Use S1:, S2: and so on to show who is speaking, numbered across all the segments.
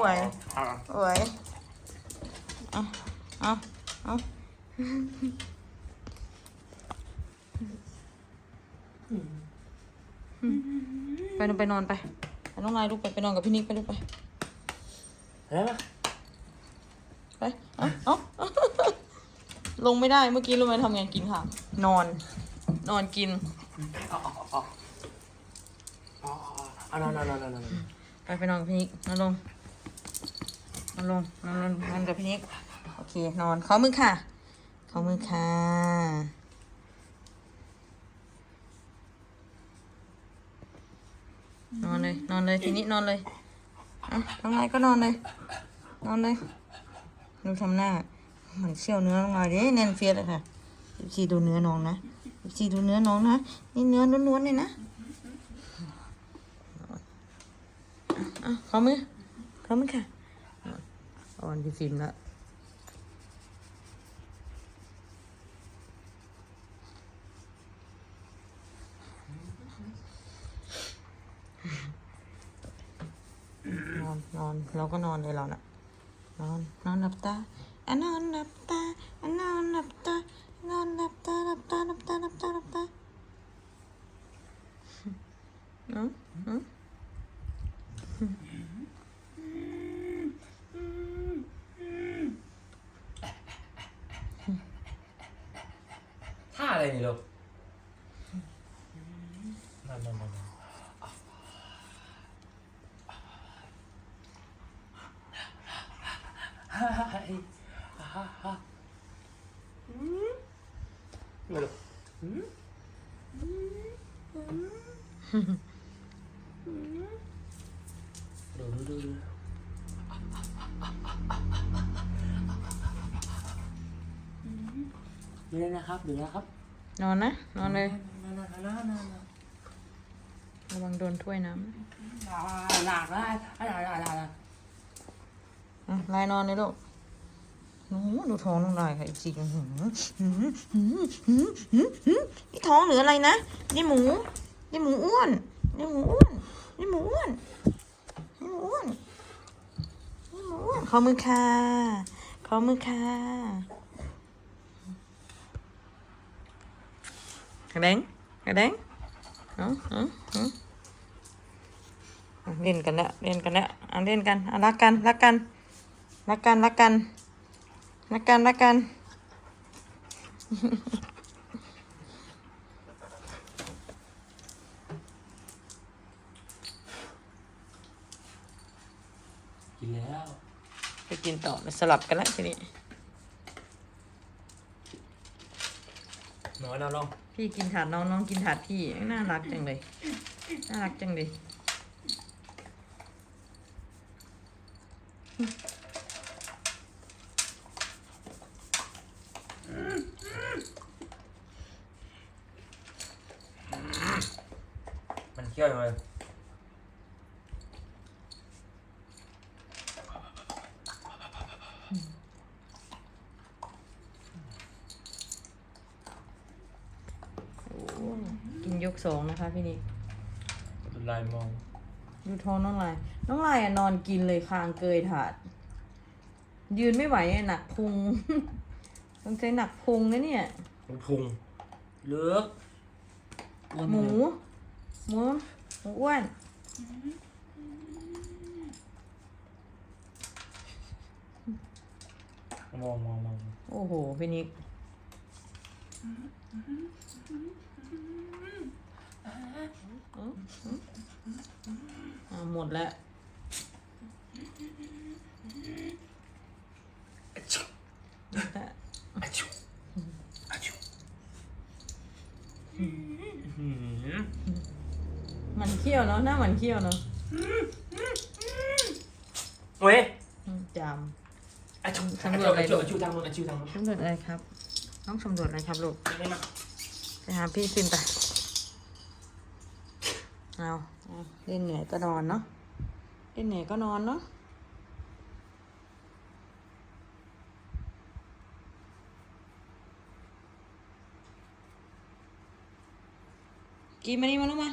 S1: ไหวไหวเอาเอาเอาไปนอนไปนอนไปไปน้องนายลูกไปไปนอนกับพี่นิกไปลูกไป
S2: แล้วนะ
S1: ไปเอาเอาเอาลงไม่ได้เมื่อกี้รู้ไหมทำไงกินค่ะ นอน นอนกิน
S2: อ๋ออ๋ออ๋ออ๋อนอนนอนนอนนอนนอน
S1: ไปไปนอนกับพี่นิกนอนลงนอนลงนอนนอนนอนกับพี่นิกโอเค นอนขอมือค่ะขอมือค่ะนอนเลยนอนเลยทีนี้นอนเลยอะทำไงก็นอนเลย นอนเลยดูทำหน้าเหมือนเชี่ยวเนื้อลงมาดิแน่นเฟียสเลยค่ะซีดูเนื้อน้องนะซีดูเนื้อน้องนะนี่เนื้อล้วนๆเลยนะ อะขอมือขอมือค่ะอ่อนพี่ฟิล์มละนอนนอนเราก็นอนเลยเราน่ะนอนนอนหลับตาอะนอนหลับตาอะนอนหลับตานอนหลับตาหลับตาหลับตาหลับตาหลับตาเนาะเนาะ
S2: ท่าอะไรนี่ลูก นอนนอนนอนนอนไม่ลูกดูดูดูดูดูเลยนะครับดูนะครับ
S1: นอนนะ นอนเลย
S2: นอนนอนนอนนอนนอน
S1: ระวังโดนถ้วยน้ำ
S2: หลากได้หลากหลากหลากหลาก
S1: อะลายนอนเลยลูกโอ้โหดูท้องน้องลายค่ะอีกทีอื้อหือหือหือหือหือหือนี่ท้องหรืออะไรนะนี่หมูนี่หมูอ้วนนี่หมูอ้วนนี่หมูอ้วนนี่หมูอ้วนนี่หมูอ้วนขอมือค่ะขอมือค่ะกระเด้งกระเด้งเอ๋ออ๋อ เล่นกันแล้วเล่นกันแล้วเอาเล่นกันเอารักกันรักกันรักกันรักกันรักกันรักกัน
S2: กินแล้ว
S1: ไปกินต่อแล้วสลับกันแล้วทีนี้
S2: นอนนอนลง
S1: พี่กินถาดน้องน้องกินถาดพี่น่ารักจังเลย น่ารักจังเลย
S2: มันเคี้ยวยังไง
S1: โอ้กินยกสองนะคะพี่นิก
S2: ลายมอง
S1: ดูท้องน้องลาย น้องลายอะนอนกินเลยคางเกยถาด ยืนไม่ไหวอะหนักพุง ต้องใช้หนักพุงนะเนี่ย
S2: พุงเลือกอ้วน
S1: หมู หมู หมูอ้วน
S2: มองมองมอง
S1: โอ้โหพี่นิกอ่า หมดแล้ว
S2: อะชิอะชิอะชิอืม
S1: มันเขี้ยวเนาะหน้ามันเขี้ยวเนาะ
S2: เว้ย
S1: อืมจ
S2: อะชิ
S1: สำรวจอะไร
S2: อะชิอะชิทางนู้นอะชิทางนู้นำ
S1: สำรวจอะไรครับน้องสำรวจอะไรครับลูก
S2: ไม่มา
S1: ไปหาพี่ฟิล์มไปเอา เล่นเหนื่อยก็นอนเนาะเล่นเหนื่อยก็นอนเนาะกินมานี่มาลูกมา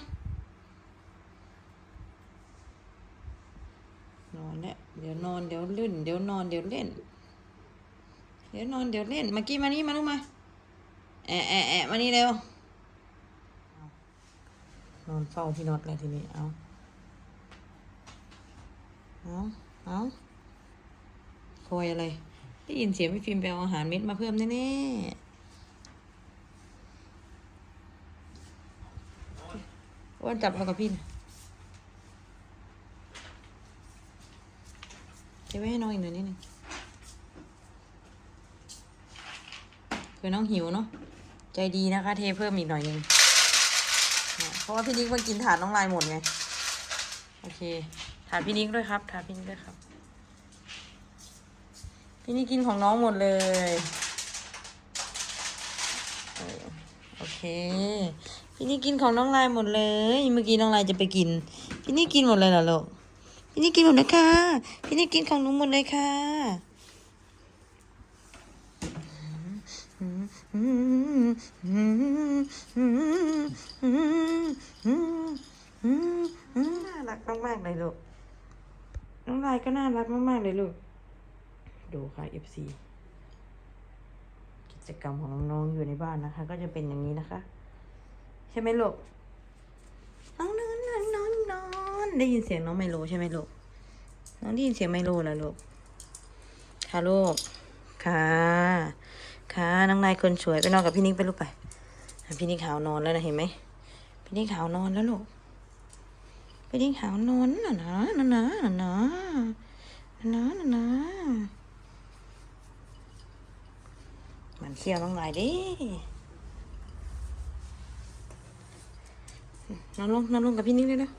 S1: นอนเดี๋ยวนอนเดี๋ยวเล่นเดี๋ยวนอนเดี๋ยวเล่น เดี๋ยวนอนเดี๋ยวเล่นมากี้มานี่มาลูกมาแอะแอะแอะมานี่เร็ว นอนเฝ้าพี่น็อตเลยทีนี้ เอาเอาเอาคอยอะไร ได้ยินเสียงพี่ฟิล์มไปเอาอาหารเม็ดมาเพิ่มแน่ๆอ้วนจับเอากับพี่นะเก็บไว้ให้น้องอีกหน่อยนิดนึงคือน้องหิวเนาะ ใจดีนะคะ เทเพิ่มอีกหน่อยหนึง เพราะว่าพี่นิกมากินถาดน้องลายหมดไง โอเค ถาดพี่นิกด้วยครับ ถาดพี่นิกด้วยครับ พี่นิกกินของน้องหมดเลย โอเค พี่นิกกินของน้องลายหมดเลย เมื่อกี้น้องลายจะไปกิน พี่นิกกินหมดเลยเหรอลูก พี่นิกกินหมดเลยค่ะ พี่นิกกินของหนูหมดเลยค่ะ น่ารักมากๆเลยลูก น้องลายก็น่ารักมากๆเลยลูก ดูค่ะ FC กิจกรรมของน้องๆอยู่ในบ้านนะคะ ก็จะเป็นอย่างนี้นะคะ ใช่ไหมลูกน้องนอนน้องนอนนอนได้ยินเสียงน้องไมโลใช่ไหมลูก น้องได้ยินเสียงไมโลแล้วลูก ค่ะลูก ค่ะค่ะ น้องนายคนสวยไปนอนกับพี่นิกไปลูกไป พี่นิกขาวนอนแล้วนะเห็นไหมพี่นิกขาวนอนแล้วลูกพี่นิกขาวนอนน่ะนะนะนะนะนะนะนะนะมันเที่ยวน้องนายดินอนลงนอนลงกับพี่นิกเลยนะ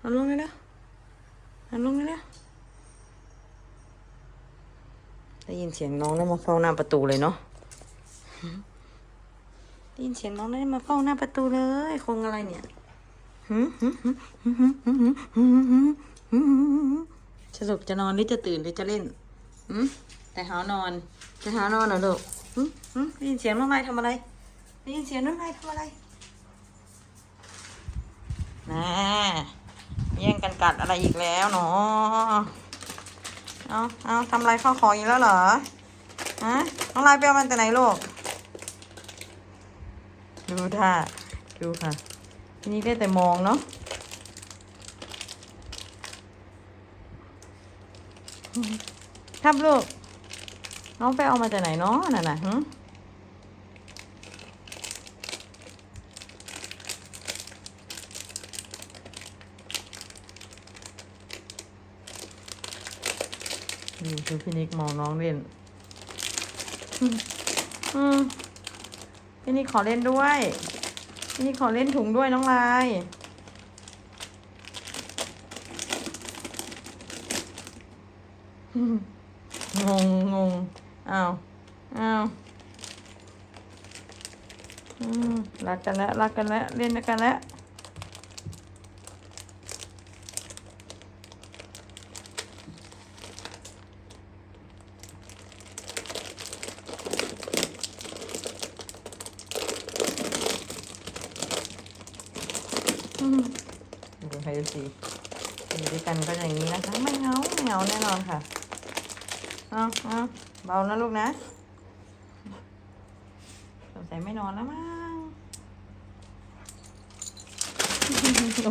S1: นอนลงเลยนะนอนลงเลยนะได้ยินเสียงน้องแล้วมาเฝ้าหน้าประตูเลยเนาะ ได้ยินเสียงน้องได้มาเฝ้าหน้าประตูเลยคงอะไรเนี่ยสรุปจะนอนหรือจะตื่นหรือจะเล่นหืมแต่หานอน จะหานอนเหรอลูกหืมหืมได้ยินเสียงน้องนายทำอะไรได้ยินเสียงน้องนายทำอะไรน่าแย่งกันกัดอะไรอีกแล้วเนาะเอาเอาทำอะไรข้าของอีกแล้วเหรอฮะน้องนายไปเอามันแต่ไหนลูก ดูท่า ดูค่ะ ทีนี้ได้แต่มองเนาะครับลูก น้องไปเอามาจากไหนเนาะน่ะน่ะหึดูดูพี่นิกมองน้องเล่น อืม พี่นี่ขอเล่นด้วยพี่นี่ขอเล่นถุงด้วยน้องลายงงงงอ้าวอ้าวรักกันแล้วรักกันแล้วเล่นกันแล้วอืมดูให้ดู สิอยู่ด้วยกันก็อย่างนี้นะคะ ไม่เหงาไม่เหงาแน่นอนค่ะเอาเอาเบานะลูกนะสงสัยไม่นอนแล้วมั้ง โอ้